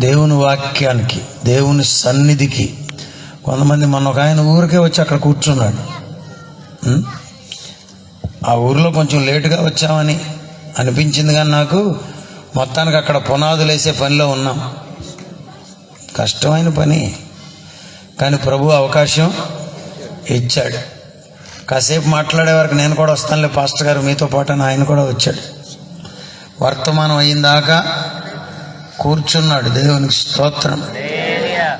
దేవుని వాక్యానికి దేవుని సన్నిధికి. కొంతమంది మొన్న ఒక ఆయన ఊరికే వచ్చి అక్కడ కూర్చున్నాడు. ఆ ఊరిలో కొంచెం లేటుగా వచ్చామని అనిపించింది కానీ నాకు మొత్తానికి అక్కడ పునాదులు వేసే పనిలో ఉన్నాం. కష్టమైన పని. కానీ ప్రభు అవకాశం ఇచ్చాడు. కాసేపు మాట్లాడే వరకు నేను కూడా వస్తానులే పాస్టర్ గారు మీతో పాటు ఆయన కూడా వచ్చాడు. వర్తమానం అయిందాకా కూర్చున్నాడు. దేవునికి స్తోత్రం.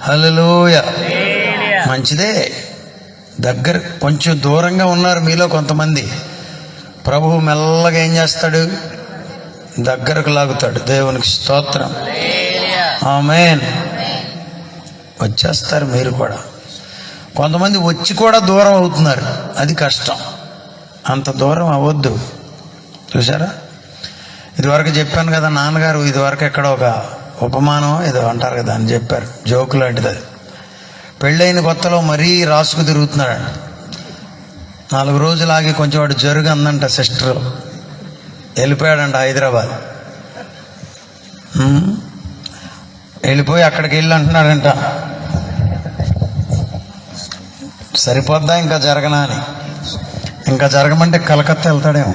హలోయ మంచిదే. దగ్గర కొంచెం దూరంగా ఉన్నారు మీలో కొంతమంది. ప్రభువు మెల్లగా ఏం చేస్తాడు? దగ్గరకు లాగుతాడు. దేవునికి స్తోత్రం. ఆమెన్. వచ్చేస్తారు మీరు కూడా. కొంతమంది వచ్చి కూడా దూరం అవుతున్నారు. అది కష్టం. అంత దూరం అవ్వద్దు. చూసారా ఇదివరకు చెప్పాను కదా నాన్నగారు ఇదివరకు ఎక్కడ ఒక ఉపమానం ఏదో అంటారు కదా అని చెప్పారు. జోకు లాంటిది అది. పెళ్ళైన కొత్తలో మరీ రాసుకు తిరుగుతున్నాడు. నాలుగు రోజులు ఆగి కొంచెం వాడు జరుగు అందంట సిస్టర్. వెళ్ళిపోయాడంట హైదరాబాద్. వెళ్ళిపోయి అక్కడికి వెళ్ళి అంటున్నాడంట. సరిపోద్దా ఇంకా జరగనా అని. ఇంకా జరగమంటే కలకత్తా వెళ్తాడేమో.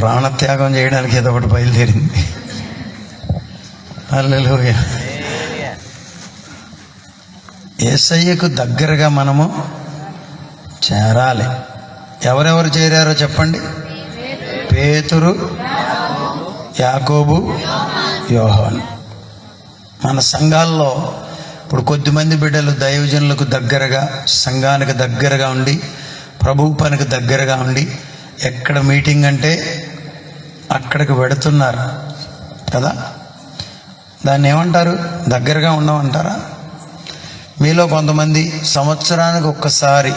ప్రాణత్యాగం చేయడానికి ఏదో ఒకటి బయలుదేరింది. హల్లెలూయా. ఏసయ్యకు దగ్గరగా మనము చేరాలి. ఎవరెవరు చేరారో చెప్పండి? పేతురు యాకోబు యోహాన్. మన సంఘాల్లో ఇప్పుడు కొద్దిమంది బిడ్డలు దైవజనులకు దగ్గరగా సంఘానికి దగ్గరగా ఉండి ప్రభు పనికి దగ్గరగా ఉండి ఎక్కడ మీటింగ్ అంటే అక్కడికి వెడుతున్నారు కదా? దాన్ని ఏమంటారు? దగ్గరగా ఉండమంటారా? మీలో కొంతమంది సంవత్సరానికి ఒక్కసారి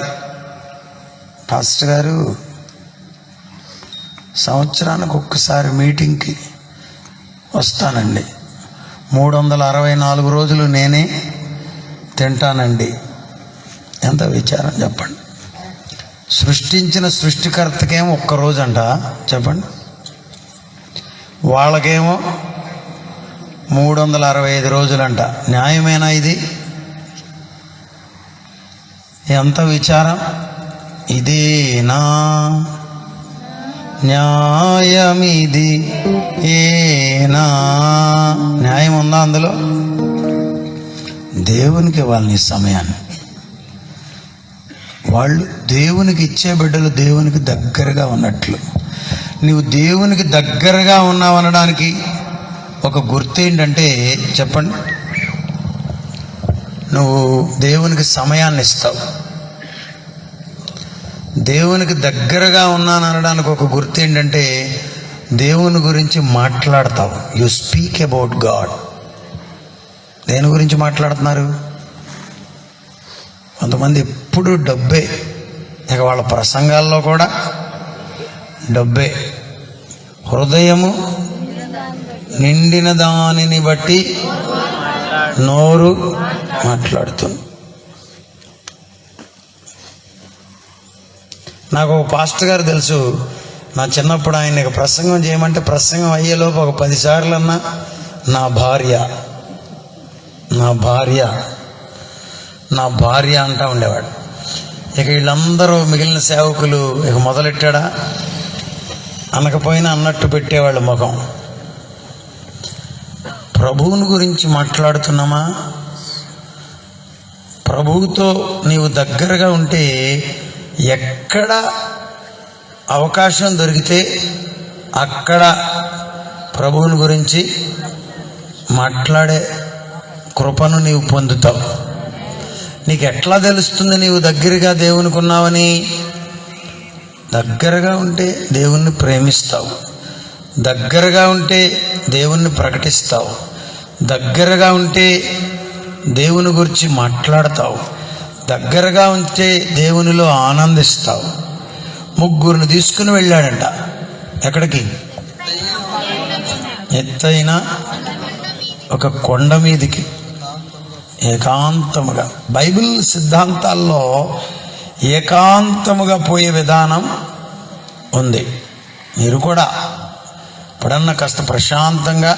పాస్టర్ గారు సంవత్సరానికి ఒక్కసారి మీటింగ్కి వస్తానండి. మూడు వందల అరవై నాలుగు రోజులు నేనే తింటానండి. ఎంత విచారం చెప్పండి. సృష్టించిన సృష్టికర్తకేమో ఒక్క రోజు అంట చెప్పండి. వాళ్ళకేమో మూడు వందల అరవై ఐదు రోజులంట. న్యాయమేనా ఇది? ఎంత విచారం? ఇదేనా? న్యాయమిది ఏనా? న్యాయం ఉందా అందులో? దేవునికి ఇవ్వాలి సమయాన్ని. వాళ్ళు దేవునికి ఇచ్చే బిడ్డలు దేవునికి దగ్గరగా ఉన్నట్లు. నువ్వు దేవునికి దగ్గరగా ఉన్నావు అనడానికి ఒక గుర్తు ఏంటంటే చెప్పండి. నువ్వు దేవునికి సమయాన్ని ఇస్తావు దేవునికి దగ్గరగా ఉన్నాను అనడానికి ఒక గుర్తు ఏంటంటే దేవుని గురించి మాట్లాడతావు. యు స్పీక్ అబౌట్ గాడ్ దేని గురించి మాట్లాడుతున్నారు? కొంతమంది ఎప్పుడు డబ్బే ఇక వాళ్ళ ప్రసంగాల్లో కూడా డబ్బే. హృదయము నిండిన దానిని బట్టి నోరు మాట్లాడుతుంది. నాకు ఒక పాస్టర్ గారు తెలుసు. నా చిన్నప్పుడు ఆయన ఇక ప్రసంగం చేయమంటే ప్రసంగం అయ్యేలోపు ఒక పదిసార్లు అన్నా నా భార్య నా భార్య నా భార్య అంటా ఉండేవాడు. ఇక వీళ్ళందరూ మిగిలిన సేవకులు ఇక మొదలెట్టాడా? అనకపోయినా అన్నట్టు పెట్టేవాళ్ళు ముఖం. ప్రభువుని గురించి మాట్లాడుతున్నామా? ప్రభువుతో నీవు దగ్గరగా ఉంటే ఎక్కడ అవకాశం దొరికితే అక్కడ ప్రభువుని గురించి మాట్లాడే కృపను నీవు పొందుతావు. నీకు ఎట్లా తెలుస్తుంది నీవు దగ్గరగా దేవునికి ఉన్నావని? దగ్గరగా ఉంటే దేవుణ్ణి ప్రేమిస్తావు. దగ్గరగా ఉంటే దేవుణ్ణి ప్రకటిస్తావు. దగ్గరగా ఉంటే దేవుని గురించి మాట్లాడతావు. దగ్గరగా ఉంటే దేవునిలో ఆనందిస్తావు. ముగ్గురిని తీసుకుని వెళ్ళాడంట. ఎక్కడికి? ఎత్తైన ఒక కొండ మీదికి. ఏకాంతముగా. బైబిల్ సిద్ధాంతాల్లో ఏకాంతముగా పోయే విధానం ఉంది. మీరు కూడా ఎప్పుడన్నా కాస్త ప్రశాంతంగా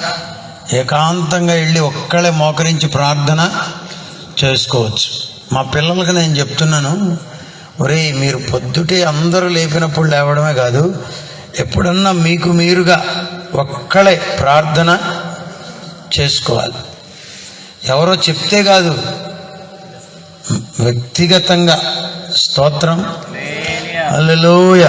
ఏకాంతంగా వెళ్ళి ఒక్కళ్ళే మోకరించి ప్రార్థన చేసుకోవచ్చు. మా పిల్లలకి నేను చెప్తున్నాను ఒరే మీరు పొద్దుటే అందరూ లేపినప్పుడు లేవడమే కాదు ఎప్పుడన్నా మీకు మీరుగా ఒక్కళ్ళే ప్రార్థన చేసుకోవాలి. ఎవరో చెప్తే కాదు వ్యక్తిగతంగా స్తోత్రం. అల్లెలోయ